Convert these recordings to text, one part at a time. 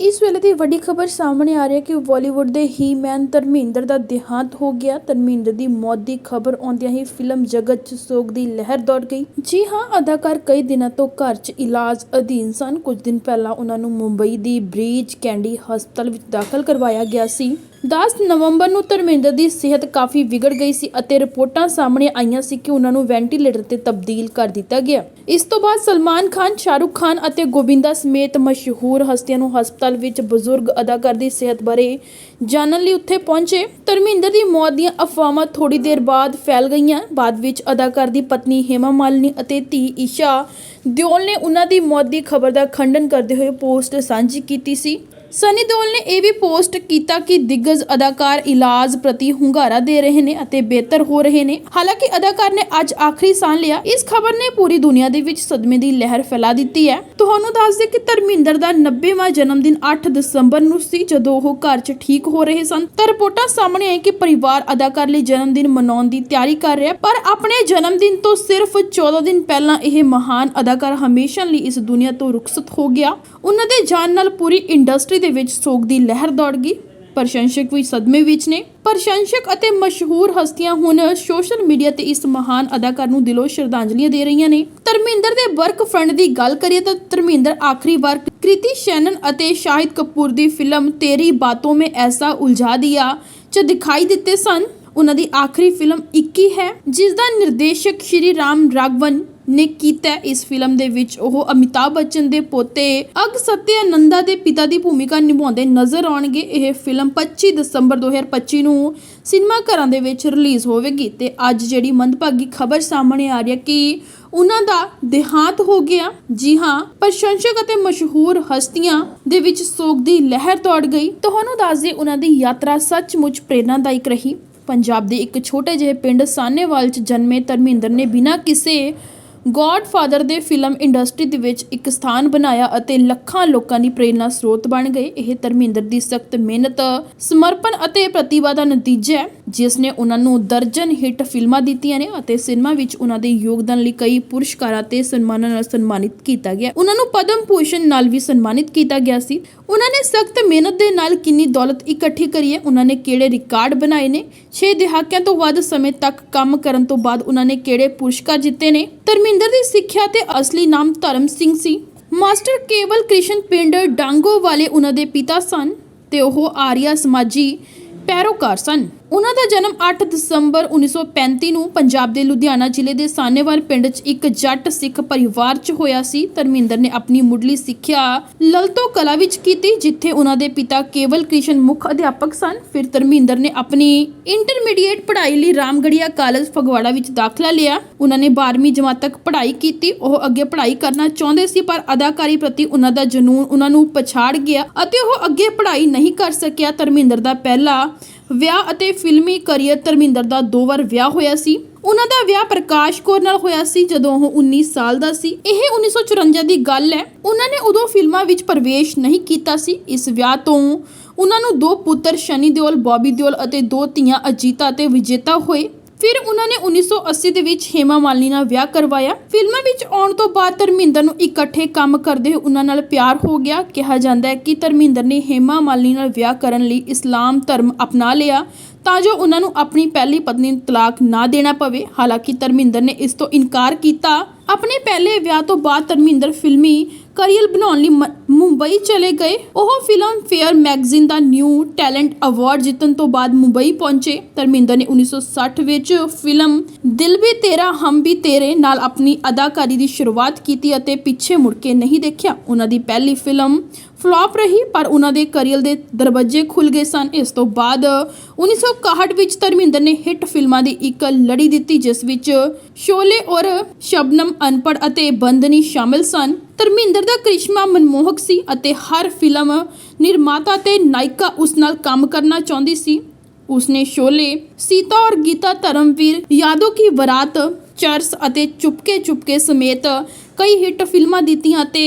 ਇਸ ਵੇਲੇ ਦੀ ਵੱਡੀ ਖਬਰ ਸਾਹਮਣੇ ਆ ਰਹੀ ਹੈ ਕਿ ਬਾਲੀਵੁੱਡ ਦੇ ਹੀ ਮੈਨ ਧਰਮਿੰਦਰ ਦਾ ਦੇਹਾਂਤ ਹੋ ਗਿਆ। ਧਰਮਿੰਦਰ ਦੀ ਮੌਤ ਦੀ ਖਬਰ ਆਉਂਦਿਆਂ ਹੀ ਫਿਲਮ ਜਗਤ 'ਚ ਸੋਗ ਦੀ ਲਹਿਰ ਦੌੜ ਗਈ। ਜੀ ਹਾਂ, ਅਦਾਕਾਰ ਕਈ ਦਿਨਾਂ ਤੋਂ ਘਰ 'ਚ ਇਲਾਜ ਅਧੀਨ ਸਨ। ਕੁਝ ਦਿਨ ਪਹਿਲਾਂ ਉਹਨਾਂ ਨੂੰ ਮੁੰਬਈ ਦੀ ਬ੍ਰੀਚ ਕੈਂਡੀ ਹਸਪਤਾਲ ਵਿੱਚ ਦਾਖਲ ਕਰਵਾਇਆ ਗਿਆ ਸੀ। 10 ਨਵੰਬਰ ਨੂੰ ਧਰਮਿੰਦਰ ਦੀ ਸਿਹਤ ਕਾਫੀ ਵਿਗੜ ਗਈ ਸੀ ਅਤੇ ਰਿਪੋਰਟਾਂ ਸਾਹਮਣੇ ਆਈਆਂ ਸੀ ਕਿ ਉਹਨਾਂ ਨੂੰ ਵੈਂਟੀਲੇਟਰ ਤੇ ਤਬਦੀਲ ਕਰ ਦਿੱਤਾ ਗਿਆ। ਇਸ ਤੋਂ ਬਾਅਦ ਸਲਮਾਨ ਖਾਨ, ਸ਼ਾਹਰੁਖ ਖਾਨ ਅਤੇ ਗੋਬਿੰਦਾ ਸਮੇਤ ਮਸ਼ਹੂਰ ਹਸਤੀਆਂ ਨੂੰ ਹਸਪਤਾਲ ਵਿੱਚ ਬਜ਼ੁਰਗ ਅਦਾਕਾਰ ਦੀ ਸਿਹਤ ਬਾਰੇ ਜਾਣਨ ਲਈ ਉੱਥੇ ਪਹੁੰਚੇ। ਧਰਮਿੰਦਰ ਦੀ ਮੌਤ ਦੀਆਂ ਅਫਵਾਹਾਂ ਥੋੜੀ ਦੇਰ ਬਾਅਦ ਫੈਲ ਗਈਆਂ। ਬਾਅਦ ਵਿੱਚ ਅਦਾਕਾਰ ਦੀ ਪਤਨੀ ਹੇਮਾ ਮਾਲਿਨੀ ਅਤੇ ਧੀ ਈਸ਼ਾ ਦਿਓਲ ਨੇ ਉਹਨਾਂ ਦੀ ਮੌਤ ਦੀ ਖਬਰ ਦਾ ਖੰਡਨ ਕਰਦੇ ਹੋਏ ਪੋਸਟ ਸਾਂਝੀ ਕੀਤੀ ਸੀ। ਸਨੀ ਦਿਓਲ ਨੇ ਇਹ ਵੀ ਪੋਸਟ ਕੀਤਾ ਕਿ ਦਿੱਗਜ ਅਦਾਕਾਰ ਇਲਾਜ ਪ੍ਰਤੀ ਹੁੰਗਾਰਾ ਦੇ ਰਹੇ ਨੇ ਅਤੇ ਬਿਹਤਰ ਹੋ ਰਹੇ ਨੇ। ਹਾਲਾਂਕਿ ਅਦਾਕਾਰ ਨੇ ਅੱਜ ਆਖਰੀ ਸਾਹ ਲਿਆ। ਇਸ ਖਬਰ ਨੇ ਪੂਰੀ ਦੁਨੀਆ ਦੇ ਵਿੱਚ ਸਦਮੇ ਦੀ ਲਹਿਰ ਫੈਲਾ ਦਿੱਤੀ ਹੈ। ਤੁਹਾਨੂੰ ਦੱਸ ਦੇ ਕਿ ਧਰਮਿੰਦਰ ਦਾ 90ਵਾਂ ਜਨਮ ਦਿਨ 8 ਦਸੰਬਰ ਨੂੰ ਸੀ, ਜਦੋਂ ਉਹ ਘਰ 'ਚ ਠੀਕ ਹੋ ਰਹੇ ਸਨ। ਤਾਂ ਰਿਪੋਰਟਾਂ ਸਾਹਮਣੇ ਆਈ ਕਿ ਪਰਿਵਾਰ ਅਦਾਕਾਰ ਲਈ ਜਨਮ ਦਿਨ ਮਨਾਉਣ ਦੀ ਤਿਆਰੀ ਕਰ ਰਿਹਾ ਪਰ ਆਪਣੇ ਜਨਮ ਦਿਨ ਤੋਂ ਸਿਰਫ 14 ਦਿਨ ਪਹਿਲਾਂ ਇਹ ਮਹਾਨ ਅਦਾਕਾਰ ਹਮੇਸ਼ਾ ਲਈ ਇਸ ਦੁਨੀਆ ਤੋਂ ਰੁਖਸਤ ਹੋ ਗਿਆ। ਉਹਨਾਂ ਦੇ ਜਾਣ ਨਾਲ ਪੂਰੀ ਇੰਡਸਟਰੀ ਦੇ ਵਿੱਚ ਸੋਗ ਦੀ ਲਹਿਰ ਦੌੜ ਗਈ। ਪ੍ਰਸ਼ੰਸਕ ਵੀ ਸਦਮੇ ਵਿੱਚ ਨੇ। ਪ੍ਰਸ਼ੰਸਕ ਅਤੇ ਮਸ਼ਹੂਰ ਹਸਤੀਆਂ ਹੁਣ ਸੋਸ਼ਲ ਮੀਡੀਆ ਤੇ ਇਸ ਮਹਾਨ ਅਦਾਕਾਰ ਨੂੰ ਦਿਲੋਂ ਸ਼ਰਧਾਂਜਲੀਆਂ ਦੇ ਰਹੀਆਂ ਨੇ। ਧਰਮਿੰਦਰ ਦੇ ਵਰਕ ਫਰੰਟ ਦੀ ਗੱਲ ਕਰੀਏ ਤਾਂ ਧਰਮਿੰਦਰ ਆਖਰੀ ਵਾਰ ਕ੍ਰਿਤੀ ਸ਼ੈਨਨ ਅਤੇ ਸ਼ਾਹਿਦ ਕਪੂਰ ਦੀ ਫਿਲਮ ਤੇਰੀ ਬਾਤੋਂ ਮੇਂ ਐਸਾ ਉਲਝਾ ਦਿਆ ਚ ਦਿਖਾਈ ਦਿੱਤੇ ਸਨ। ਉਹਨਾਂ ਦੀ ਆਖਰੀ ਫਿਲਮ 21 ਹੈ ਜਿਸ ਦਾ ਨਿਰਦੇਸ਼ਕ ਸ਼੍ਰੀ ਰਾਮ ਰਾਘਵਨ ਨੇ ਕੀਤਾ ਇਸ ਫਿਲਮ ਦੇ ਵਿੱਚ ਉਹ ਅਮਿਤਾਭ ਬੱਚਨ ਦੇ ਪੋਤੇ ਅਗ ਸਤਿਆਨੰਦਾ ਦੇ ਪਿਤਾ ਦੀ ਭੂਮਿਕਾ ਨਿਭਾਉਂਦੇ ਨਜ਼ਰ ਆਉਣਗੇ। ਇਹ ਫਿਲਮ 25 ਦਸੰਬਰ 2025 ਨੂੰ ਸਿਨੇਮਾ ਘਰਾਂ ਦੇ ਵਿੱਚ ਰਿਲੀਜ਼ ਹੋਵੇਗੀ ਤੇ ਅੱਜ ਜਿਹੜੀ ਮੰਦਭਾਗੀ ਖਬਰ ਸਾਹਮਣੇ ਆ ਰਹੀ ਹੈ ਕਿ ਉਹਨਾਂ ਦਾ ਦੇਹਾਂਤ ਹੋ ਗਿਆ। ਜੀ ਹਾਂ, ਪ੍ਰਸ਼ੰਸਕ ਅਤੇ ਮਸ਼ਹੂਰ ਹਸਤੀਆਂ ਦੇ ਵਿੱਚ ਸੋਗ ਦੀ ਲਹਿਰ ਦੌੜ ਗਈ। ਤੁਹਾਨੂੰ ਦੱਸ ਦੇ ਉਹਨਾਂ ਦੀ ਯਾਤਰਾ ਸੱਚਮੁੱਚ ਪ੍ਰੇਰਨਾਦਾਇਕ ਰਹੀ। ਪੰਜਾਬ ਦੇ ਇੱਕ ਛੋਟੇ ਜਿਹੇ ਪਿੰਡ ਸਾਨੇਵਾਲ 'ਚ ਜਨਮੇ ਧਰਮਿੰਦਰ ਨੇ ਬਿਨਾਂ ਕਿਸੇ ਗॉडਫਾਦਰ ਦੇ ਫਿਲਮ ਇੰਡਸਟਰੀ ਦੇ ਵਿੱਚ ਇੱਕ ਸਥਾਨ ਬਣਾਇਆ ਅਤੇ ਲੱਖਾਂ ਲੋਕਾਂ ਦੀ ਪ੍ਰੇਰਨਾ ਸਰੋਤ ਬਣ ਗਏ। ਇਹ ਧਰਮਿੰਦਰ ਦੀ ਸਖਤ ਮਿਹਨਤ, ਸਮਰਪਣ ਅਤੇ ਪ੍ਰਤਿਭਾ ਦਾ ਨਤੀਜਾ ਹੈ। ਜਿਸ ਨੇ ਉਹਨਾਂ ਨੂੰ ਦਰਜਨ ਹਿੱਟ ਫਿਲਮਾਂ ਦਿੱਤੀਆਂ ਨੇ ਅਤੇ ਸਿਨੇਮਾ ਵਿੱਚ ਉਹਨਾਂ ਦੇ ਯੋਗਦਾਨ ਲਈ ਕਈ ਪੁਰਸਕਾਰਾਂ ਤੇ ਸਨਮਾਨਾਂ ਨਾਲ ਸਨਮਾਨਿਤ ਕੀਤਾ ਗਿਆ। ਉਹਨਾਂ ਨੂੰ ਪਦਮ ਭੂਸ਼ਣ ਨਾਲ ਵੀ ਸਨਮਾਨਿਤ ਕੀਤਾ ਗਿਆ ਸੀ। ਉਹਨਾਂ ਨੇ ਸਖਤ ਮਿਹਨਤ ਦੇ ਨਾਲ ਕਿੰਨੀ ਦੌਲਤ ਇਕੱਠੀ ਕਰੀ ਹੈ, ਉਹਨਾਂ ਨੇ ਕਿਹੜੇ ਰਿਕਾਰਡ ਬਣਾਏ ਨੇ? 6 ਦਹਾਕਿਆਂ ਤੋਂ ਵੱਧ ਸਮੇਂ ਤੱਕ ਕੰਮ ਕਰਨ ਤੋਂ ਬਾਅਦ ਉਹਨਾਂ ਨੇ ਕਿਹੜੇ ਪੁਰਸਕਾਰ ਜਿੱਤੇ ਨੇ? ਧਰਮਿੰਦਰ ਦੀ ਸਿੱਖਿਆ ਤੇ ਅਸਲੀ ਨਾਮ ਧਰਮ ਸਿੰਘ ਸੀ। ਮਾਸਟਰ ਕੇਵਲ ਕ੍ਰਿਸ਼ਨ ਪਿੰਡ ਡਾਂਗੋ ਵਾਲੇ ਉਹਨਾਂ ਦੇ ਪਿਤਾ ਸਨ ਤੇ ਉਹ ਆਰੀਆ ਸਮਾਜੀ ਪੈਰੋਕਾਰ ਸਨ। ਉਹਨਾਂ ਦਾ ਜਨਮ 8 ਦਸੰਬਰ 1935 ਨੂੰ ਪੰਜਾਬ ਦੇ ਲੁਧਿਆਣਾ ਜ਼ਿਲ੍ਹੇ ਦੇ ਸਾਨੇਵਾਲ ਪਿੰਡ 'ਚ ਇੱਕ ਜੱਟ ਸਿੱਖ ਪਰਿਵਾਰ 'ਚ ਹੋਇਆ ਸੀ। ਧਰਮਿੰਦਰ ਨੇ ਆਪਣੀ ਮੁੱਢਲੀ ਸਿੱਖਿਆ ਲਲਤੋ ਕਲਾ ਵਿੱਚ ਕੀਤੀ, ਜਿੱਥੇ ਉਹਨਾਂ ਦੇ ਪਿਤਾ ਕੇਵਲ ਕ੍ਰਿਸ਼ਨ ਮੁੱਖ ਅਧਿਆਪਕ ਸਨ। ਫਿਰ ਧਰਮਿੰਦਰ ਨੇ ਆਪਣੀ ਇੰਟਰਮੀਡੀਏਟ ਪੜ੍ਹਾਈ ਲਈ ਰਾਮਗੜੀਆ ਕਾਲਜ ਫਗਵਾੜਾ ਵਿੱਚ ਦਾਖਲਾ ਲਿਆ। ਉਹਨਾਂ ਨੇ 12ਵੀਂ ਜਮਾਤ ਤੱਕ ਪੜ੍ਹਾਈ ਕੀਤੀ। ਉਹ ਅੱਗੇ ਪੜ੍ਹਾਈ ਕਰਨਾ ਚਾਹੁੰਦੇ ਸੀ, ਪਰ ਅਦਾਕਾਰੀ ਪ੍ਰਤੀ ਉਹਨਾਂ ਦਾ ਜਨੂਨ ਉਹਨਾਂ ਨੂੰ ਪਛਾੜ ਗਿਆ ਅਤੇ ਉਹ ਅੱਗੇ ਪੜ੍ਹਾਈ ਨਹੀਂ ਕਰ ਸਕਿਆ। ਧਰਮਿੰਦਰ ਦਾ ਪਹਿਲਾ ਵਿਆਹ ਅਤੇ ਫਿਲਮੀ ਕੈਰੀਅਰ ਧਰਮਿੰਦਰ ਦਾ ਦੋ ਵਾਰ ਵਿਆਹ ਹੋਇਆ ਸੀ। ਉਹਨਾਂ ਦਾ ਵਿਆਹ ਪ੍ਰਕਾਸ਼ ਕੌਰ ਨਾਲ ਹੋਇਆ ਸੀ, ਜਦੋਂ ਉਹ 19 ਸਾਲ ਦਾ ਸੀ। ਇਹ 1954 ਦੀ ਗੱਲ ਹੈ। ਉਹਨਾਂ ਨੇ ਉਦੋਂ ਫਿਲਮਾਂ ਵਿੱਚ ਪ੍ਰਵੇਸ਼ ਨਹੀਂ ਕੀਤਾ ਸੀ। ਇਸ ਵਿਆਹ ਤੋਂ ਉਹਨਾਂ ਨੂੰ ਦੋ ਪੁੱਤਰ ਸ਼ਨੀ ਦਿਓਲ, ਬੌਬੀ ਦਿਓਲ ਅਤੇ ਦੋ ਧੀਆਂ ਅਜੀਤਾ ਅਤੇ ਵਿਜੇਤਾ ਹੋਏ। ਫਿਰ ਉਹਨਾਂ ਨੇ 1980 ਦੇ ਵਿੱਚ ਹੇਮਾ ਮਾਲਿਨੀ ਨਾਲ ਵਿਆਹ ਕਰਵਾਇਆ। ਫਿਲਮਾਂ ਵਿੱਚ ਆਉਣ ਤੋਂ ਬਾਅਦ ਧਰਮਿੰਦਰ ਨੂੰ ਇਕੱਠੇ ਕੰਮ ਕਰਦੇ ਹੋਏ ਉਹਨਾਂ ਨਾਲ ਪਿਆਰ ਹੋ ਗਿਆ। ਕਿਹਾ ਜਾਂਦਾ ਹੈ ਕਿ ਧਰਮਿੰਦਰ ਨੇ ਹੇਮਾ ਮਾਲਿਨੀ ਨਾਲ ਵਿਆਹ ਕਰਨ ਲਈ ਇਸਲਾਮ ਧਰਮ ਅਪਣਾ ਲਿਆ। ਤਾਂ ਜੋ ਉਹਨਾਂ ਨੂੰ ਆਪਣੀ ਪਹਿਲੀ ਪਤਨੀ ਨੂੰ ਤਲਾਕ ਨਾ ਦੇਣਾ ਪਵੇ। ਹਾਲਾਂਕਿ ਧਰਮਿੰਦਰ ਨੇ ਇਸ ਤੋਂ ਇਨਕਾਰ ਕੀਤਾ। ਆਪਣੇ ਪਹਿਲੇ ਵਿਆਹ ਤੋਂ ਬਾਅਦ ਧਰਮਿੰਦਰ ਫਿਲਮੀ ਕਰੀਅਰ ਬਣਾਉਣ ਲਈ ਮੁੰਬਈ ਚਲੇ ਗਏ। ਉਹ ਫਿਲਮ ਫੇਅਰ ਮੈਗਜ਼ੀਨ ਦਾ ਨਿਊ ਟੈਲੈਂਟ ਅਵਾਰਡ ਜਿੱਤਣ ਤੋਂ ਬਾਅਦ ਮੁੰਬਈ ਪਹੁੰਚੇ। ਧਰਮਿੰਦਰ ਨੇ 1960 ਵਿੱਚ ਫਿਲਮ ਦਿਲ ਵੀ ਤੇਰਾ, ਹਮ ਵੀ ਤੇਰੇ ਨਾਲ ਆਪਣੀ ਅਦਾਕਾਰੀ ਦੀ ਸ਼ੁਰੂਆਤ ਕੀਤੀ ਅਤੇ ਪਿੱਛੇ ਮੁੜ ਕੇ ਨਹੀਂ ਦੇਖਿਆ। ਉਹਨਾਂ ਦੀ ਪਹਿਲੀ ਫਿਲਮ ਫਲॉप ਰਹੀ, ਪਰ ਉਹਨਾਂ ਦੇ ਕਰੀਅਰ ਦੇ ਦਰਵਾਜ਼ੇ ਖੁੱਲ ਗਏ ਸਨ। ਇਸ ਤੋਂ ਬਾਅਦ 1961 ਵਿੱਚ ਧਰਮਿੰਦਰ ਨੇ ਹਿੱਟ ਫਿਲਮਾਂ ਦੀ ਇੱਕ ਲੜੀ ਦਿੱਤੀ, ਜਿਸ ਵਿੱਚ ਸ਼ੋਲੇ ਔਰ ਸ਼ਬਨਮ ਅਨਪੜ ਅਤੇ ਬੰਦਨੀ ਸ਼ਾਮਿਲ ਸਨ। ਧਰਮਿੰਦਰ ਦਾ ਕ੍ਰਿਸ਼ਮਾ ਮਨਮੋਹਕ ਸੀ ਅਤੇ ਹਰ ਫਿਲਮ ਨਿਰਮਾਤਾ ਤੇ ਨਾਇਕਾ ਉਸ ਨਾਲ ਕੰਮ ਕਰਨਾ ਚਾਹੁੰਦੀ ਸੀ। ਉਸਨੇ ਸ਼ੋਲੇ, ਸੀਤਾ ਔਰ ਗੀਤਾ ਧਰਮਵੀਰ ਯਾਦੋ ਕੀ ਵਰਾਤ, ਚਰਸ ਅਤੇ ਚੁਪਕੇ ਚੁਪਕੇ ਸਮੇਤ ਕਈ ਹਿੱਟ ਫਿਲਮਾਂ ਦਿੱਤੀਆਂ ਅਤੇ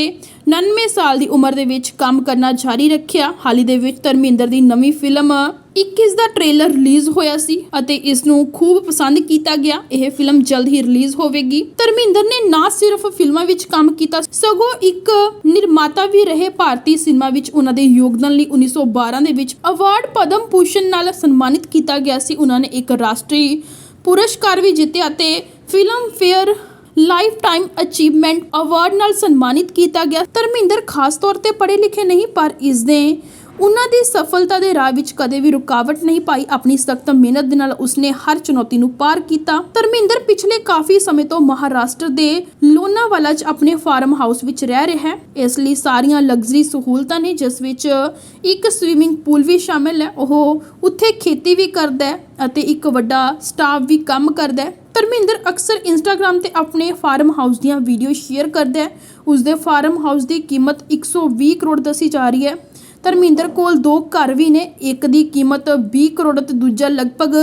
99 ਸਾਲ ਦੀ ਉਮਰ ਦੇ ਵਿੱਚ ਕੰਮ ਕਰਨਾ ਜਾਰੀ ਰੱਖਿਆ। ਹਾਲ ਦੇ ਵਿੱਚ ਧਰਮਿੰਦਰ ਦੀ ਨਵੀਂ ਫਿਲਮ 21 ਦਾ ਟ੍ਰੇਲਰ ਰਿਲੀਜ਼ ਹੋਇਆ ਸੀ ਅਤੇ ਇਸ ਨੂੰ ਖੂਬ ਪਸੰਦ ਕੀਤਾ ਗਿਆ। ਇਹ ਫਿਲਮ ਜਲਦ ਹੀ ਰਿਲੀਜ਼ ਹੋਵੇਗੀ। ਧਰਮਿੰਦਰ ਨੇ ਨਾ ਸਿਰਫ ਫਿਲਮਾਂ ਵਿੱਚ ਕੰਮ ਕੀਤਾ, ਸਗੋਂ ਇੱਕ ਨਿਰਮਾਤਾ ਵੀ ਰਹੇ। ਭਾਰਤੀ ਸਿਨੇਮਾ ਵਿੱਚ ਉਹਨਾਂ ਦੇ ਯੋਗਦਾਨ ਲਈ 1912 ਦੇ ਵਿੱਚ ਅਵਾਰਡ ਪਦਮ ਭੂਸ਼ਣ ਨਾਲ ਸਨਮਾਨਿਤ ਕੀਤਾ ਗਿਆ ਸੀ। ਉਹਨਾਂ ਨੇ ਇੱਕ ਰਾਸ਼ਟਰੀ ਪੁਰਸਕਾਰ ਵੀ ਜਿੱਤਿਆ ਅਤੇ Filmfare lifetime achievement award ਨਾਲ ਸਨਮਾਨਿਤ ਕੀਤਾ ਗਿਆ। ਧਰਮਿੰਦਰ ਖਾਸ ਤੌਰ ਤੇ ਪੜ੍ਹੇ ਲਿਖੇ ਨਹੀਂ, ਪਰ ਇਸ ਦੇ ਉਹਨਾਂ ਦੀ ਸਫਲਤਾ ਦੇ ਰਾਹ ਵਿੱਚ ਕਦੇ ਵੀ ਰੁਕਾਵਟ ਨਹੀਂ ਪਾਈ। ਆਪਣੀ ਸਖਤ ਮਿਹਨਤ ਦੇ ਨਾਲ ਉਸਨੇ ਹਰ ਚੁਣੌਤੀ ਨੂੰ ਪਾਰ ਕੀਤਾ। ਧਰਮਿੰਦਰ ਪਿਛਲੇ ਕਾਫੀ ਸਮੇਂ ਤੋਂ ਮਹਾਰਾਸ਼ਟਰ ਦੇ ਲੋਨਾਵਾਲਾ 'ਚ ਆਪਣੇ ਫਾਰਮ ਹਾਊਸ ਵਿੱਚ ਰਹਿ ਰਿਹਾ ਹੈ। ਇਸ ਲਈ ਸਾਰੀਆਂ ਲਗਜ਼ਰੀ ਸਹੂਲਤਾਂ ਨੇ, ਜਿਸ ਵਿੱਚ ਇੱਕ ਸਵੀਮਿੰਗ ਪੂਲ ਵੀ ਸ਼ਾਮਿਲ ਹੈ। ਉਹ ਉੱਥੇ ਖੇਤੀ ਵੀ ਕਰਦਾ ਹੈ ਅਤੇ ਇੱਕ ਵੱਡਾ ਸਟਾਫ ਵੀ ਕੰਮ ਕਰਦਾ ਹੈ। ਧਰਮਿੰਦਰ ਅਕਸਰ ਇੰਸਟਾਗ੍ਰam ਤੇ ਆਪਣੇ ਫਾਰਮ ਹਾਊਸ ਦੀਆਂ ਵੀਡੀਓ ਸ਼ੇਅਰ ਕਰਦਾ ਹੈ। ਉਸ ਦੇ ਫਾਰਮ ਹਾਊਸ ਦੀ ਕੀਮਤ 120 ਕਰੋੜ ਦੱਸੀ ਜਾ ਰਹੀ ਹੈ। ਧਰਮਿੰਦਰ ਕੋਲ ਦੋ ਘਰ ਵੀ ਨੇ, ਇੱਕ ਦੀ ਕੀਮਤ 20 ਕਰੋੜ ਤੇ ਦੂਜਾ ਲਗਭਗ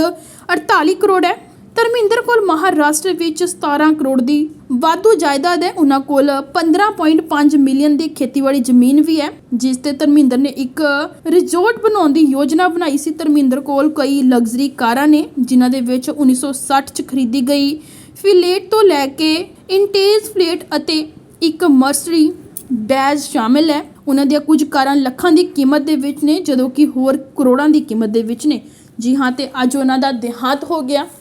48 ਕਰੋੜ ਹੈ। ਧਰਮਿੰਦਰ ਕੋਲ ਮਹਾਰਾਸ਼ਟਰ ਵਿੱਚ 17 ਕਰੋੜ ਦੀ ਵਾਧੂ ਜਾਇਦਾਦ ਹੈ। ਉਹਨਾਂ ਕੋਲ 15.5 ਮਿਲੀਅਨ ਦੀ ਖੇਤੀਬਾੜੀ ਜ਼ਮੀਨ ਵੀ ਹੈ, ਜਿਸ ਤੇ ਧਰਮਿੰਦਰ ਨੇ ਇੱਕ ਰਿਜ਼ੋਰਟ ਬਣਾਉਣ ਦੀ ਯੋਜਨਾ ਬਣਾਈ ਸੀ। ਧਰਮਿੰਦਰ ਕੋਲ ਕਈ ਲਗਜ਼ਰੀ ਕਾਰਾਂ ਨੇ, ਜਿਨ੍ਹਾਂ ਦੇ ਵਿੱਚ 1960 ਚ ਖਰੀਦੀ ਗਈ ਫਿਲੇਟ ਤੋਂ ਲੈ ਕੇ ਇੰਟੇਜ ਫਲੇਟ ਅਤੇ ਇੱਕ ਮਰਸਰੀ ਬੈਜ ਸ਼ਾਮਿਲ ਹੈ। ਉਹਨਾਂ ਦੀਆਂ ਕੁਝ ਕਾਰਾਂ ਲੱਖਾਂ ਦੀ ਕੀਮਤ ਦੇ ਵਿੱਚ ਨੇ, ਜਦੋਂ ਕਿ ਹੋਰ ਕਰੋੜਾਂ ਦੀ ਕੀਮਤ ਦੇ ਵਿੱਚ ਨੇ। ਜੀ ਹਾਂ, ਤੇ ਅੱਜ ਉਹਨਾਂ ਦਾ ਦੇਹਾਂਤ ਹੋ ਗਿਆ।